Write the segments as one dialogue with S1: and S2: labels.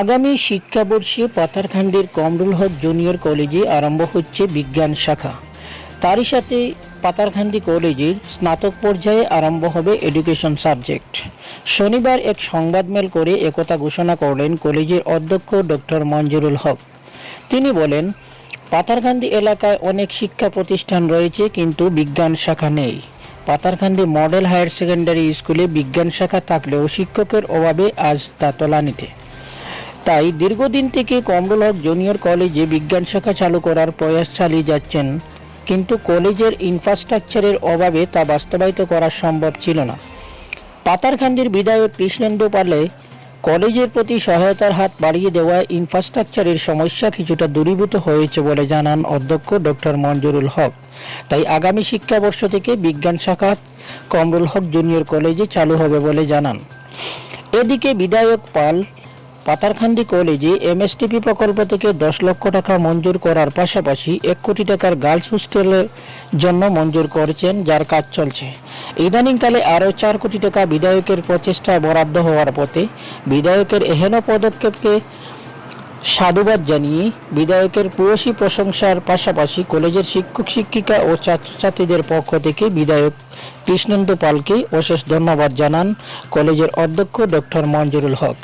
S1: আগামী শিক্ষাবর্ষে পাথারখান্ডির কমরুল হক জুনিয়র কলেজে আরম্ভ হচ্ছে বিজ্ঞান শাখা। তারই সাথে পাতারখান্ডি কলেজের স্নাতক পর্যায়ে আরম্ভ হবে এডুকেশন সাবজেক্ট। শনিবার এক সংবাদমেল করে একথা ঘোষণা করলেন কলেজের অধ্যক্ষ ডক্টর মঞ্জুরুল হক। তিনি বলেন পাতারকান্দি এলাকায় অনেক শিক্ষা প্রতিষ্ঠান রয়েছে, কিন্তু বিজ্ঞান শাখা নেই। পাতারকান্দি মডেল হায়ার সেকেন্ডারি স্কুলে বিজ্ঞান শাখা থাকলেও শিক্ষকের অভাবে আজ তা তলানিতে। তাই দীর্ঘদিন থেকে কমরুল হক জুনিয়র কলেজে বিজ্ঞান শাখা চালু করার প্রয়াস চালিয়ে যাচ্ছেন। কিন্তু কলেজের ইনফ্রাস্ট্রাকচারের অভাবে তা বাস্তবায়িত করা সম্ভব ছিল না। পাতারখান্ডির বিধায়ক কৃষ্ণেন্দু পালে কলেজের প্রতি সহায়তার হাত বাড়িয়ে দেওয়ায় ইনফ্রাস্ট্রাকচারের সমস্যা কিছুটা দূরীভূত হয়েছে বলে জানান অধ্যক্ষ ডক্টর মঞ্জুরুল হক। তাই আগামী শিক্ষাবর্ষ থেকে বিজ্ঞান শাখা কমরুল হক জুনিয়র কলেজে চালু হবে বলে জানান। এদিকে বিধায়ক পাল পাতারখান্দি কলেজে এমএসটিপি প্রকল্প থেকে দশ লক্ষ টাকা মঞ্জুর করার পাশাপাশি এক কোটি টাকার গার্লস হোস্টেলের জন্য মঞ্জুর করেছেন, যার কাজ চলছে। ইদানিংকালে আরও চার কোটি টাকা বিধায়কের প্রচেষ্টায় বরাদ্দ হওয়ার পথে বিধায়কের এহেন পদক্ষেপকে সাধুবাদ জানিয়ে বিধায়কের পুরসী প্রশংসার পাশাপাশি কলেজের শিক্ষক, শিক্ষিকা ও ছাত্রছাত্রীদের পক্ষ থেকে বিধায়ক কৃষ্ণেন্দু পালকে অশেষ ধন্যবাদ জানান কলেজের অধ্যক্ষ ডক্টর মঞ্জুরুল হক।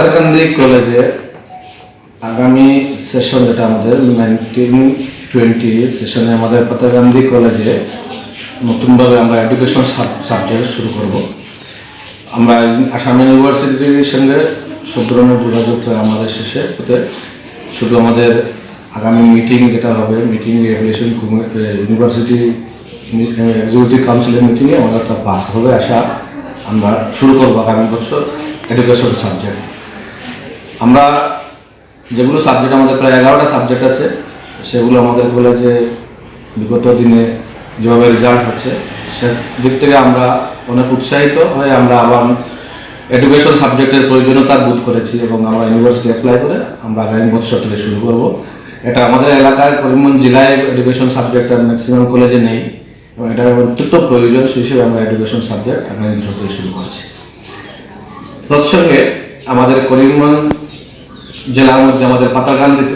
S2: পাতারকান্দি কলেজে আগামী সেশন যেটা আমাদের নাইনটিন টোয়েন্টি সেশনে আমাদের পাতারকান্দি কলেজে নতুনভাবে আমরা এডুকেশন সাবজেক্ট শুরু করব। আমরা আসাম ইউনিভার্সিটির সঙ্গে সব ধরনের যোগাযোগ আমাদের শেষে, ওতে শুধু আমাদের আগামী মিটিং যেটা হবে মিটিং রেগুলেশন ইউনিভার্সিটি এক্সিকিউটিভ কাউন্সিলের মিটিংয়ে আমাদের একটা পাস হবে, আসা আমরা শুরু করব আগামী বছর এডুকেশন সাবজেক্ট আমরা যেগুলো সাবজেক্ট আমাদের প্রায় এগারোটা সাবজেক্ট আছে, সেগুলো আমাদের কলেজে বিগত দিনে যেভাবে রেজাল্ট হচ্ছে, সে দিক থেকে আমরা অনেক উৎসাহিত হয়ে আমরা আবার এডুকেশন সাবজেক্টের প্রয়োজনীয়তা বোধ করেছি এবং আমরা ইউনিভার্সিটি অ্যাপ্লাই করে আমরা আগামী বছর থেকে শুরু করব। এটা আমাদের এলাকায় করিমগঞ্জ জেলায় এডুকেশন সাবজেক্ট আর ম্যাক্সিমাম কলেজে নেই এবং এটা অত্যন্ত প্রয়োজন, সেই হিসেবে আমরা এডুকেশন সাবজেক্ট আগামী বছর থেকে শুরু করেছি। তৎসঙ্গে আমাদের করিমগঞ্জ জেলার মধ্যে আমাদের পাতাকান্দি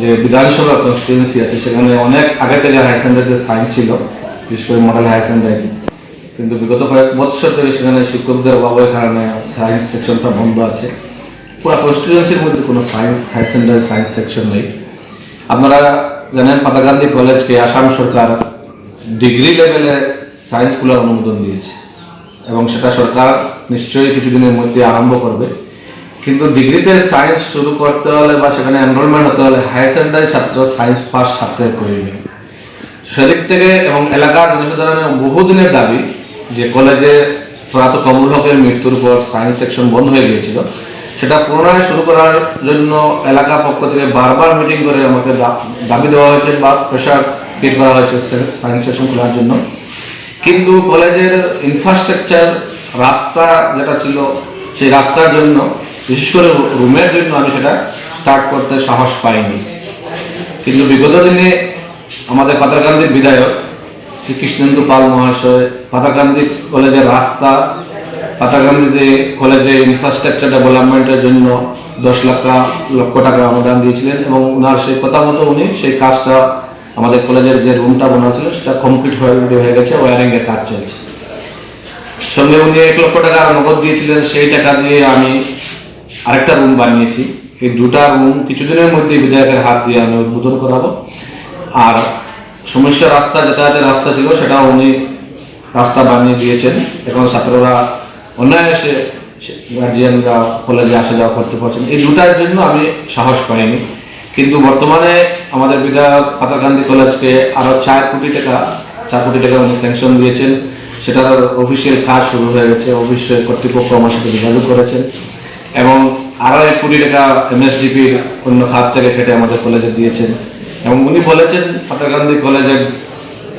S2: যে বিধানসভা কনস্টিটুয়েন্সি আছে, সেখানে অনেক আগে থেকে হায়ার সেকেন্ডারিতে সায়েন্স ছিল, বিশেষ করে মডেল হায়ার সেকেন্ডারি কিন্তু বিগত কয়েক বছর ধরে সেখানে শিক্ষকদের অভাবের কারণে সায়েন্স সেকশনটা বন্ধ আছে। পুরো কনস্টিটুয়েন্সির মধ্যে কোনো science higher secondary science section নেই। আপনারা জানেন পাতাকান্দি কলেজকে আসাম সরকার ডিগ্রি লেভেলে সায়েন্স খোলার অনুমোদন দিয়েছে। এবং সেটা সরকার নিশ্চয়ই কিছুদিনের মধ্যে আরম্ভ করবে। কিন্তু ডিগ্রিতে সায়েন্স শুরু করতে হলে বা সেখানে এনরোলমেন্ট হতে হলে হায়ার সেকেন্ডারি ছাত্র সায়েন্স পাস ছাত্রের প্রয়োজন। সেদিক থেকে এবং এলাকার জনসাধারণের বহুদিনের দাবি যে কলেজে প্রয়াত কমল হকের মৃত্যুর পর সায়েন্স সেকশন বন্ধ হয়ে গিয়েছিল। সেটা পুনরায় শুরু করার জন্য এলাকা পক্ষ থেকে বারবার মিটিং করে আমাকে দাবি দেওয়া হয়েছে বা প্রেশার ক্রিয়েট করা হয়েছে সায়েন্স সেকশন খোলার জন্য। কিন্তু কলেজের ইনফ্রাস্ট্রাকচার রাস্তা যেটা ছিল, সেই রাস্তার জন্য বিশেষ করে রুমের জন্য আমি সেটা স্টার্ট করতে সাহস পাইনি। কিন্তু বিগত দিনে আমাদের পাতারকান্দির বিধায়ক শ্রী কৃষ্ণেন্দু পাল মহাশয় পাতারকান্দি কলেজের রাস্তা পাতারকান্দিতে কলেজে ইনফ্রাস্ট্রাকচার ডেভেলপমেন্টের জন্য দশ লাখ লক্ষ টাকা অনুদান দিয়েছিলেন এবং ওনার সেই কথা মতো উনি সেই কাজটা আমাদের কলেজের যে রুমটা বানা ছিল সেটা কমপ্লিট হয়ে হয়ে গেছে ওয়ারিং এর কাজ চলছে। সঙ্গে উনি এক লক্ষ টাকা নগদ দিয়েছিলেন, সেই টাকা দিয়ে আমি আরেকটা রুম বানিয়েছি। এই দুটা রুম কিছুদিনের মধ্যে বিধায়কের হাত দিয়ে আমি উদ্বোধন করাবো। আর সমস্যা রাস্তা, যাতায়াতের রাস্তা ছিল সেটা উনি রাস্তা বানিয়ে দিয়েছেন। এখন ছাত্ররা অনায়াসে গার্জিয়ানরা কলেজে আসা যাওয়া করতে পারছেন। এই দুটার জন্য আমি সাহস পাইনি। কিন্তু বর্তমানে আমাদের বিধায়ক পাতাকান্দি কলেজকে আরও চার কোটি টাকা, চার কোটি টাকা উনি স্যাংশন দিয়েছেন। সেটার অফিসিয়াল কাজ শুরু হয়ে গেছে। অফিসের কর্তৃপক্ষ আমার সাথে যোগাযোগ করেছেন। এবং এক কোটি টাকা এমএসডিপির অন্য খাত থেকে কেটে আমাদের কলেজে দিয়েছেন। এবং উনি বলেছেন পাতাকান্দি কলেজের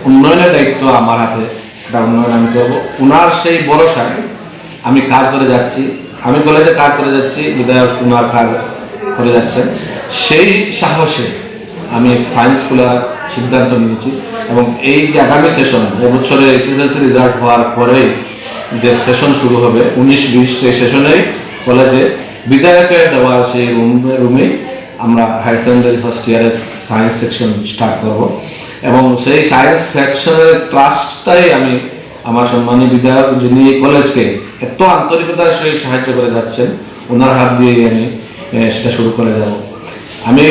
S2: উন্নয়নের দায়িত্ব আমার হাতে এটা উন্নয়ন আমি করব। উনার সেই ভরসায় আমি কাজ করে যাচ্ছি। আমি কলেজে কাজ করে যাচ্ছি, বিধায়ক উনার কাজ করে যাচ্ছেন। সেই সাহসে আমি সায়েন্স খোলার সিদ্ধান্ত নিয়েছি এবং এই যে আগামী সেশন এবছরে এইচএসএলসি রেজাল্ট হওয়ার পরেই যে সেশন শুরু হবে, উনিশ বিশ, সেই সেশনেই কলেজে বিধায়কের দেওয়া সেই রুম রুমেই আমরা হায়ার সেকেন্ডারি ফার্স্ট ইয়ারের সায়েন্স সেকশন স্টার্ট করব। এবং সেই সায়েন্স সেকশনের ক্লাসটাই আমি আমার সম্মানী বিধায়ক যিনি এই কলেজকে এত আন্তরিকতার সহিত সাহায্য করে যাচ্ছেন, ওনার হাত দিয়ে আমি সেটা শুরু করে যাব। আমি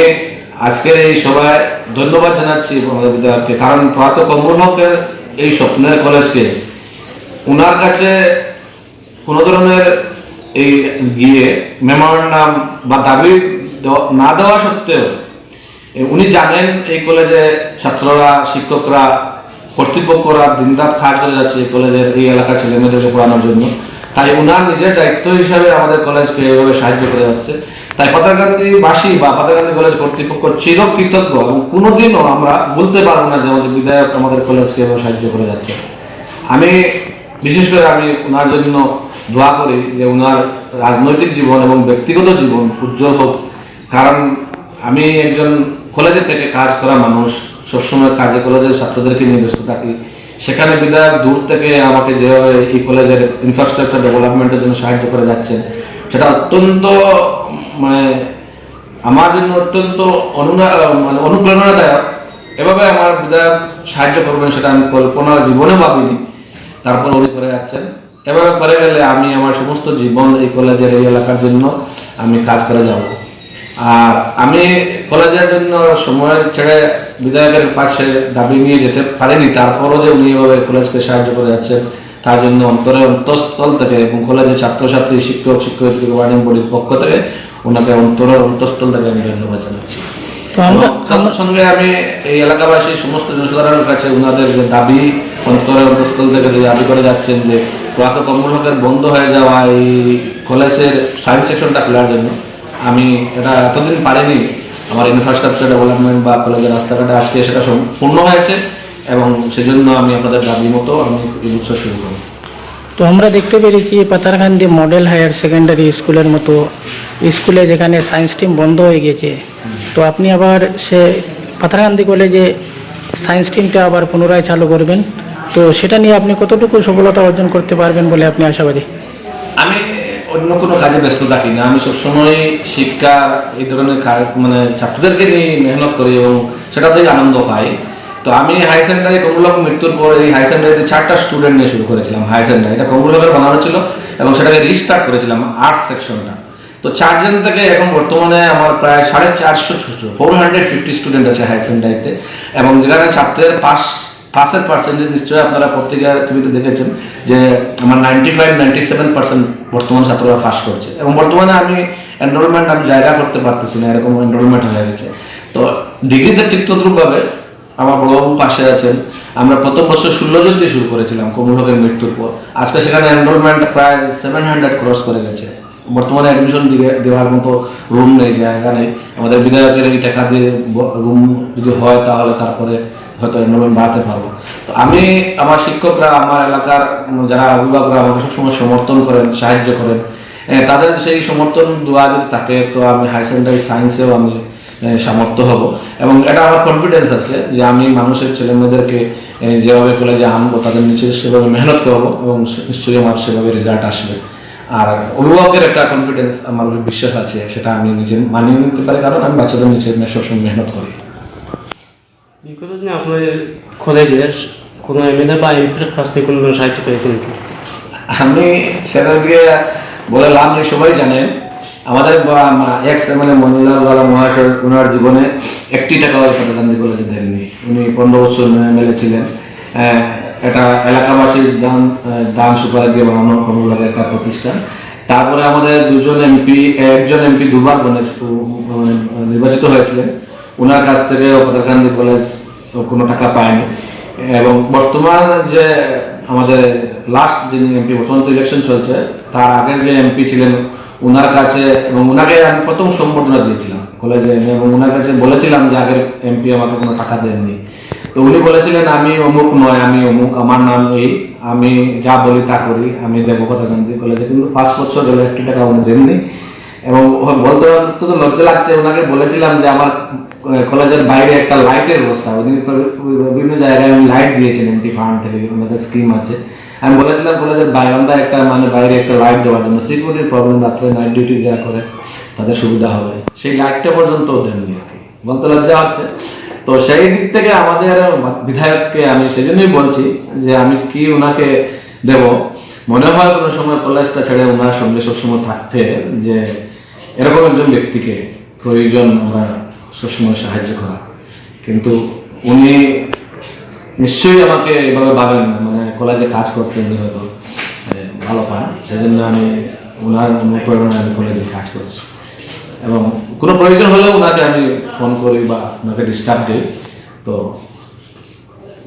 S2: আজকের এই সভায় ধন্যবাদ জানাচ্ছি আমাদের বিধায়ককে কারণ প্রয়াত কমরুল এই স্বপ্নের কলেজকে ওনার কাছে কোনো ধরনের এই গিয়ে মেমোরান্ডাম বা দাবি না দেওয়া সত্ত্বেও উনি জানেন এই কলেজে ছাত্ররা, শিক্ষকরা, কর্তৃপক্ষরা দিনরাত কাজ করে যাচ্ছে এই কলেজের, এই এলাকার ছেলেমেয়েদেরকে পড়ানোর জন্য। তাই উনার নিজের দায়িত্ব হিসাবে আমাদের কলেজকে এইভাবে সাহায্য করে যাচ্ছে। তাই পাতারকান্দি বাসী বা পাতারকান্দি কলেজ কর্তৃপক্ষ চির কৃতজ্ঞ এবং কোনোদিনও আমরা বলতে পারব না যে আমাদের বিধায়ক আমাদের কলেজকে এভাবে সাহায্য করে যাচ্ছে। আমি বিশেষ করে আমি ওনার জন্য দোয়া করি যে ওনার রাজনৈতিক জীবন এবং ব্যক্তিগত জীবন উজ্জ্বল হোক। কারণ আমি একজন কলেজে থেকে কাজ করা মানুষ, সবসময় কাজে কলেজের ছাত্রদেরকে নিয়ে ব্যস্ত থাকি। সেখানে বিধায়ক দূর থেকে আমাকে যেভাবে এই কলেজের ইনফ্রাস্ট্রাকচার ডেভেলপমেন্টের জন্য সাহায্য করে যাচ্ছেন, সেটা অত্যন্ত মানে আমার জন্য অত্যন্ত অনুনা মানে অনুপ্রেরণাদায়ক। এভাবে আমার বিধায়ক সাহায্য করবেন সেটা আমি কল্পনা, জীবনে ভাবিনি। তারপর উনি করে যাচ্ছেন এভাবে করে গেলে আমি আমার সমস্ত জীবন এই কলেজের এই এলাকার জন্য আমি কাজ করে যাব। আর আমি কলেজের জন্য সময় ছেড়ে বিধায়কের পাশে দাবি নিয়ে যেতে পারিনি। তারপরও যে উনি এভাবে কলেজকে সাহায্য করে যাচ্ছেন তার জন্য অন্তরে অন্তঃস্থল থেকে এবং কলেজের ছাত্রছাত্রী শিক্ষক শিক্ষয়িত্রী ওয়ার্ডিং বডির পক্ষ থেকে ওনাকে অন্তরের অন্তঃস্থল থেকে আমি ধন্যবাদ জানাচ্ছি। সঙ্গে আমি এই এলাকাবাসী সমস্ত জনসাধারণের কাছে ওনাদের যে দাবি অন্তরে অন্তঃস্থল থেকে দাবি করে যাচ্ছেন যে প্রাত কমল বন্ধ হয়ে যাওয়া এই কলেজের সায়েন্স সেকশনটা খোলার জন্য। আমি এটা এতদিন পারিনি আমার ইনফ্রাস্ট্রাকচার ডেভেলপমেন্ট বা কলেজের রাস্তাঘাটে আজকে সেটা সম্পূর্ণ হয়েছে এবং সেজন্য আমি আপনাদের দাবি মতো আমি এই বছর শুরু করব।
S1: তো আমরা দেখতে পেরেছি পাতারকান্দি মডেল হায়ার সেকেন্ডারি স্কুলের মতো স্কুলে যেখানে সায়েন্স টিম বন্ধ হয়ে গেছে তো আপনি আবার সে পাতারকান্দি কলেজে সায়েন্স টিমটা আবার পুনরায় চালু করবেন। তো সেটা নিয়ে আপনি কতটুকু সফলতা অর্জন করতে পারবেন বলে আপনি আশাবাদী?
S2: আমি অন্য কোনো কাজে ব্যস্ত থাকি না। আমি সবসময় শিক্ষা, এই ধরনের কাজ মানে ছাত্রদেরকে নিয়ে মেহনত করি এবং সেটাতেই আনন্দ পাই। তো আমি হাই সেকেন্ডারি কমরুল হক মৃত্যুর পর এই হাই সেকেন্ডারিতে চারটা স্টুডেন্ট নিয়ে শুরু করেছিলাম হাই সেকেন্ডারি এটা কমরুল হকের বানানো ছিল এবং সেটাকে রিস্টার্ট করেছিলাম আর্টস সেকশনটা তো চারজন থেকে এখন বর্তমানে আমার প্রায় সাড়ে চারশো ফোর হান্ড্রেড ফিফটি স্টুডেন্ট আছে হাই সেকেন্ডারিতে এবং যেখানে ছাত্রের পাস পাসের পার্সেন্টেজ নিশ্চয়ই আপনারা পত্রিকার টিভিতে দেখেছেন যে আমার ninety five ninety seven percent বর্তমান ছাত্ররা পাস করছে। এবং বর্তমানে আমি এনরোলমেন্ট আমি জায়গা করতে পারতেছি না, এরকম এনরোলমেন্ট হয়ে গেছে। তো ডিগ্রিতে ঠিক আমার বড়বাবু পাশে আছেন। আমরা প্রথম বছর ষোলো জন দিয়ে শুরু করেছিলাম কমল হকের মৃত্যুর পর। আজকে সেখানে এনরোলমেন্ট প্রায় সেভেন হান্ড্রেড ক্রস করে গেছে। বর্তমানে অ্যাডমিশন দিয়ে দেওয়ার মতো রুম নেই, জায়গা নেই। আমাদের বিধায়কের এই টাকা দিয়ে রুম যদি হয় তাহলে তারপরে হয়তো এনরোলমেন্ট বাড়াতে পারব। তো আমি আমার শিক্ষকরা, আমার এলাকার যারা অভিভাবকরা আমাকে সবসময় সমর্থন করেন, সাহায্য করেন তাদের সেই সমর্থন দেওয়া যদি থাকে, তো আমি হাই সেকেন্ডারি সায়েন্সেও আমি সামর্থ্য হব। এবং এটা আমার কনফিডেন্স আছে যে আমি মানুষের ছেলে মেয়েদেরকে যেভাবে কলেজে আনব, তাদের নিচে সেভাবে মেহনত করব এবং নিশ্চয়ই আমার সেভাবে রেজাল্ট আসবে। আর অভিভাবকের একটা কনফিডেন্স আমার বিশ্বাস আছে, সেটা আমি নিজে মানিয়ে নিতে পারি, কারণ আমি বাচ্চাদের নিচে সবসময় মেহনত করি।
S3: বিগত দিনে আপনার কলেজের কোনো বা থেকে সাহায্য পেয়েছেন
S2: আমি সেটার দিকে বলে লাভ নেই, সবাই জানেন আমাদের এক্স মানে মনিলাল বালা ওনার জীবনে একটি টাকা কলেজে দেননি। উনি পনেরো বছর এমএলএ ছিলেন। এটা এলাকাবাসীর দান দান সুপার দিয়ে বানানো কমলার একটা প্রতিষ্ঠান। তারপরে আমাদের দুজন এমপি একজন এমপি দুবার নির্বাচিত হয়েছিলেন। ওনার কাছ থেকে গান্ধী কলেজ কোনো টাকা পায়নি। এবং বর্তমান যে আমাদের লাস্ট যিনি এমপি বর্তমান তো ইলেকশন চলছে, তার আগের যে এমপি ছিলেন ওনার কাছে এবং ওনাকে আমি প্রথম সম্বর্ধনা দিয়েছিলাম কলেজে এবং ওনার কাছে বলেছিলাম যে আগের এমপি আমাকে কোনো টাকা দেননি। তো উনি বলেছিলেন, আমি অমুক নয়, আমি অমুক, আমার নাম এই, আমি যা বলি তা করি, আমি দেবকথা গান্ধী কলেজে কিন্তু পাঁচ বছর হলো একটি টাকা উনি দেননি। এবং বলতে তো লজ্জা লাগছে, ওনাকে বলেছিলাম যে আমার কলেজের বাইরে একটা লাইটের ব্যবস্থা তো- বিভিন্ন জায়গায় আমি লাইট ফান্ড থেকে, ওনাদের স্কিম আছে। আমি বলেছিলাম কলেজের একটা মানে বাইরে একটা লাইট দেওয়ার জন্য। সিকিউরিটির প্রবলেম নাইট ডিউটি করে, তাদের সুবিধা হবে। সেই লাইটটা পর্যন্ত আর কি। বলতে লজ্জা হচ্ছে। তো সেই দিক থেকে আমাদের বিধায়ককে আমি সেজন্যই বলছি যে আমি কি ওনাকে দেব? মনে হয় কোনো সময় কলেজটা ছেড়ে ওনার সঙ্গে সবসময় থাকতে, যে এরকম একজন ব্যক্তিকে প্রয়োজন আমরা সবসময় সাহায্য করা। কিন্তু উনি নিশ্চয়ই আমাকে এভাবে ভাবেন মানে কলেজে কাজ করতে উনি হয়তো ভালো পান। সেজন্য আমি ওনার অনুপ্রেরণায় আমি কলেজে কাজ করছি। এবং কোনো প্রয়োজন হলেও ওনাকে আমি ফোন করি বা ওনাকে ডিস্টার্ব দিই তো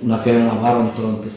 S2: ওনাকে আবার অন্তর অন্তর